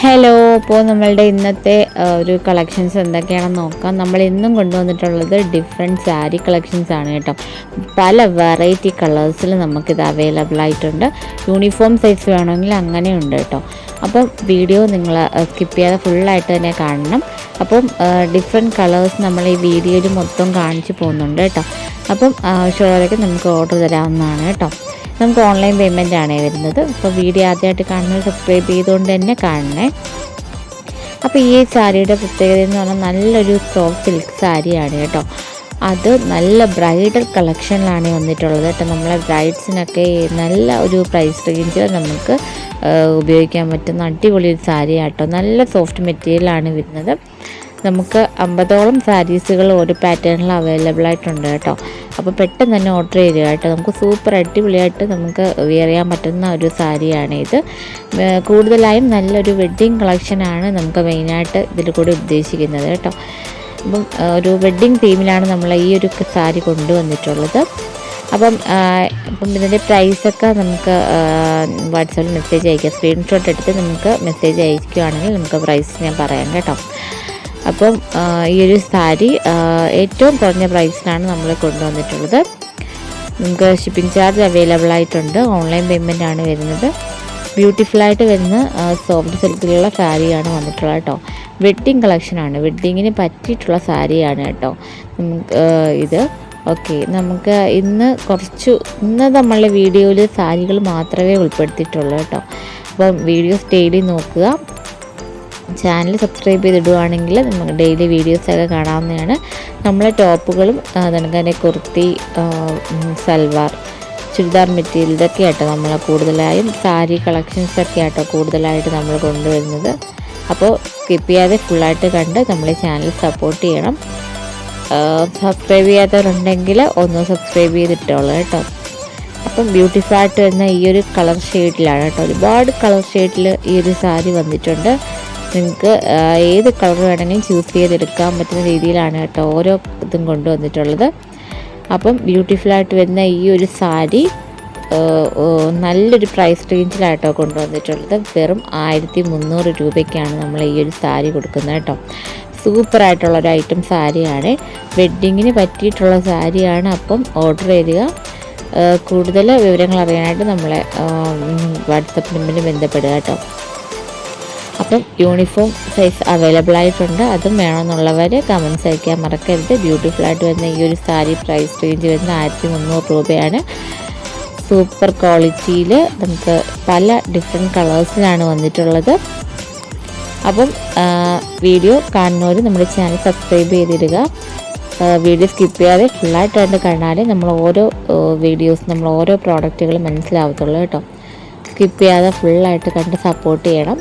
Hello അപ്പോൾ നമ്മളുടെ ഇന്നത്തെ ഒരു കളക്ഷൻസ് എന്തൊക്കെയാണെന്ന് നോക്കാം. നമ്മൾ ഇന്നും കൊണ്ടുവന്നിട്ടുള്ളത് ഡിഫറെന്റ് സാരി കളക്ഷൻസ് ആണ് കേട്ടോ. പല വെറൈറ്റി കളേഴ്സിൽ നമുക്കിത് അവൈലബിൾ ആയിട്ടുണ്ട്. യൂണിഫോം സൈസ് വേണമെങ്കിൽ അങ്ങനെയുണ്ട് കേട്ടോ. അപ്പം വീഡിയോ നിങ്ങൾ സ്കിപ്പ് ചെയ്യാതെ ഫുള്ളായിട്ട് തന്നെ കാണണം. അപ്പം ഡിഫറെന്റ് കളേഴ്സ് നമ്മൾ ഈ വീഡിയോയിൽ മൊത്തം കാണിച്ചു പോകുന്നുണ്ട് കേട്ടോ. അപ്പം ആവശ്യമുള്ളവരൊക്കെ നമുക്ക് ഓർഡർ തരാവുന്നതാണ് കേട്ടോ. നമുക്ക് ഓൺലൈൻ പേയ്മെന്റ് ആണ് വരുന്നത്. അപ്പോൾ വീഡിയോ ആദ്യമായിട്ട് കാണുന്നത് സബ്സ്ക്രൈബ് ചെയ്തുകൊണ്ട് തന്നെ കാണണേ. അപ്പോൾ ഈ സാരിയുടെ പ്രത്യേകത എന്ന് പറഞ്ഞാൽ നല്ലൊരു സോഫ്റ്റ് സിൽക്ക് സാരിയാണ് കേട്ടോ. അത് നല്ല ബ്രൈഡൽ കളക്ഷനിലാണ് വന്നിട്ടുള്ളത് കേട്ടോ. നമ്മളെ ബ്രൈഡ്സിനൊക്കെ നല്ല ഒരു പ്രൈസ് റേഞ്ചിൽ നമുക്ക് ഉപയോഗിക്കാൻ പറ്റുന്ന അടിപൊളി ഒരു സാരി കേട്ടോ നല്ല സോഫ്റ്റ് മെറ്റീരിയലാണ് വരുന്നത്. നമുക്ക് അമ്പതോളം സാരീസുകൾ ഒരു പാറ്റേണിൽ അവൈലബിൾ ആയിട്ടുണ്ട് കേട്ടോ. അപ്പോൾ പെട്ടെന്ന് തന്നെ ഓർഡർ ചെയ്യുക കേട്ടോ. നമുക്ക് സൂപ്പർ അടിപൊളിയായിട്ട് നമുക്ക് വിയർ ചെയ്യാൻ പറ്റുന്ന ഒരു സാരിയാണ് ഇത്. കൂടുതലായും നല്ലൊരു വെഡ്ഡിങ് കളക്ഷനാണ് നമുക്ക് മെയിനായിട്ട് ഇതിൽ കൂടി ഉദ്ദേശിക്കുന്നത് കേട്ടോ. അപ്പം ഒരു വെഡ്ഡിങ് തീമിലാണ് നമ്മൾ ഈ ഒരു സാരി കൊണ്ടുവന്നിട്ടുള്ളത്. അപ്പം അപ്പം ഇതിന്റെ പ്രൈസൊക്കെ നമുക്ക് വാട്സാപ്പിൽ മെസ്സേജ് അയക്കാം. സ്ക്രീൻഷോട്ട് എടുത്ത് നമുക്ക് മെസ്സേജ് അയക്കുകയാണെങ്കിൽ നമുക്ക് പ്രൈസ് ഞാൻ പറയാം കേട്ടോ. അപ്പം ഈ ഒരു സാരി ഏറ്റവും കുറഞ്ഞ പ്രൈസിനാണ് നമ്മൾ കൊണ്ടുവന്നിട്ടുള്ളത്. നമുക്ക് ഷിപ്പിംഗ് ചാർജ് അവൈലബിൾ ആയിട്ടുണ്ട്. ഓൺലൈൻ പേയ്മെന്റ് ആണ് വരുന്നത്. ബ്യൂട്ടിഫുള്ളായിട്ട് വരുന്ന സോഫ്റ്റ് സിൽക്കിലുള്ള സാരിയാണ് വന്നിട്ടുള്ളത് കേട്ടോ വെഡ്ഡിങ് കളക്ഷനാണ് വെഡ്ഡിങ്ങിന് പറ്റിയിട്ടുള്ള സാരിയാണ് കേട്ടോ നമുക്ക് ഇത്. ഓക്കെ നമുക്ക് ഇന്ന് കുറച്ച് ഇന്ന് നമ്മളുടെ വീഡിയോയിൽ സാരികൾ മാത്രമേ ഉൾപ്പെടുത്തിയിട്ടുള്ളൂ കേട്ടോ അപ്പം വീഡിയോസ് ഡെയിലി നോക്കുക. ചാനൽ സബ്സ്ക്രൈബ് ചെയ്തിടുവാണെങ്കിൽ നമുക്ക് ഡെയിലി വീഡിയോസൊക്കെ കാണാവുന്നതാണ്. നമ്മളെ ടോപ്പുകളും അതുകൊണ്ട് കുർത്തി സൽവാർ ചുരിദാർ മെറ്റീരിയൽ ഇതൊക്കെ ആട്ടോ നമ്മൾ കൂടുതലായും. സാരി കളക്ഷൻസൊക്കെ ആട്ടോ കൂടുതലായിട്ട് നമ്മൾ കൊണ്ടുവരുന്നത്. അപ്പോൾ സ്കിപ്പ് ചെയ്യാതെ ഫുള്ളായിട്ട് കണ്ട് നമ്മളെ ചാനൽ സപ്പോർട്ട് ചെയ്യണം. സബ്സ്ക്രൈബ് ചെയ്യാത്തവരുണ്ടെങ്കിൽ ഒന്ന് സബ്സ്ക്രൈബ് ചെയ്തിട്ടുള്ളൂ കേട്ടോ. അപ്പം ബ്യൂട്ടിഫുൾ ആയിട്ട് വരുന്ന ഈ ഒരു കളർ ഷെയ്ഡിലാണ് കേട്ടോ. ഒരുപാട് കളർ ഷെയ്ഡിൽ ഈ ഒരു സാരി വന്നിട്ടുണ്ട്. നിങ്ങൾക്ക് ഏത് കളർ വേണമെങ്കിലും ചൂസ് ചെയ്തെടുക്കാൻ പറ്റുന്ന രീതിയിലാണ് കേട്ടോ ഓരോ ഇതും കൊണ്ടുവന്നിട്ടുള്ളത്. അപ്പം ബ്യൂട്ടിഫുള്ളായിട്ട് വരുന്ന ഈ ഒരു സാരി നല്ലൊരു പ്രൈസ് റേഞ്ചിലായിട്ടോ കൊണ്ടുവന്നിട്ടുള്ളത്. വെറും ആയിരത്തി മുന്നൂറ് രൂപയ്ക്കാണ് നമ്മൾ ഈ ഒരു സാരി കൊടുക്കുന്നത് കേട്ടോ. സൂപ്പർ ആയിട്ടുള്ള ഒരു ഐറ്റം സാരിയാണ്. വെഡ്ഡിങ്ങിന് പറ്റിയിട്ടുള്ള സാരിയാണ്. അപ്പം ഓർഡർ ചെയ്യുക. കൂടുതൽ വിവരങ്ങൾ അറിയാനായിട്ട് നമ്മളെ വാട്സപ്പ് നമ്പറിൽ ബന്ധപ്പെടുക കേട്ടോ. അപ്പം യൂണിഫോം സൈസ് അവൈലബിൾ ആയിട്ടുണ്ട്. അതും വേണമെന്നുള്ളവർ കമൻസ് അയക്കാൻ മറക്കരുത്. ബ്യൂട്ടിഫുൾ ആയിട്ട് വരുന്ന ഈ ഒരു സാരി പ്രൈസ് റേഞ്ച് വരുന്ന ആയിരത്തി മുന്നൂറ് രൂപയാണ്. സൂപ്പർ ക്വാളിറ്റിയിൽ നമുക്ക് പല ഡിഫറെന്റ് കളേഴ്സിലാണ് വന്നിട്ടുള്ളത്. അപ്പം വീഡിയോ കാണുന്നവർ നമ്മുടെ ചാനൽ സബ്സ്ക്രൈബ് ചെയ്തിടുക. വീഡിയോ സ്കിപ്പ് ചെയ്യാതെ ഫുള്ളായിട്ട് കണ്ട് കണ്ടാലേ നമ്മൾ ഓരോ വീഡിയോസ് നമ്മൾ ഓരോ പ്രോഡക്റ്റുകൾ മനസ്സിലാവത്തുള്ളൂ കേട്ടോ. സ്കിപ്പ് ചെയ്യാതെ ഫുള്ളായിട്ട് കണ്ട് സപ്പോർട്ട് ചെയ്യണം.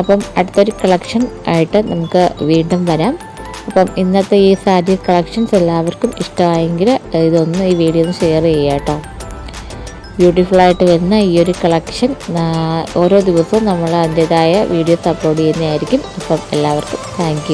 അപ്പം അടുത്തൊരു കളക്ഷൻ ആയിട്ട് നമുക്ക് വീണ്ടും വരാം. അപ്പം ഇന്നത്തെ ഈ സാരി കളക്ഷൻസ് എല്ലാവർക്കും ഇഷ്ടമായെങ്കിൽ ഇതൊന്ന് ഈ വീഡിയോ ഒന്ന് ഷെയർ ചെയ്യുക കേട്ടോ. ബ്യൂട്ടിഫുള്ളായിട്ട് വരുന്ന ഈ ഒരു കളക്ഷൻ ഓരോ ദിവസവും നമ്മൾ അതിന്റെതായ വീഡിയോസ് അപ്ലോഡ് ചെയ്യുന്നതായിരിക്കും. അപ്പം എല്ലാവർക്കും താങ്ക്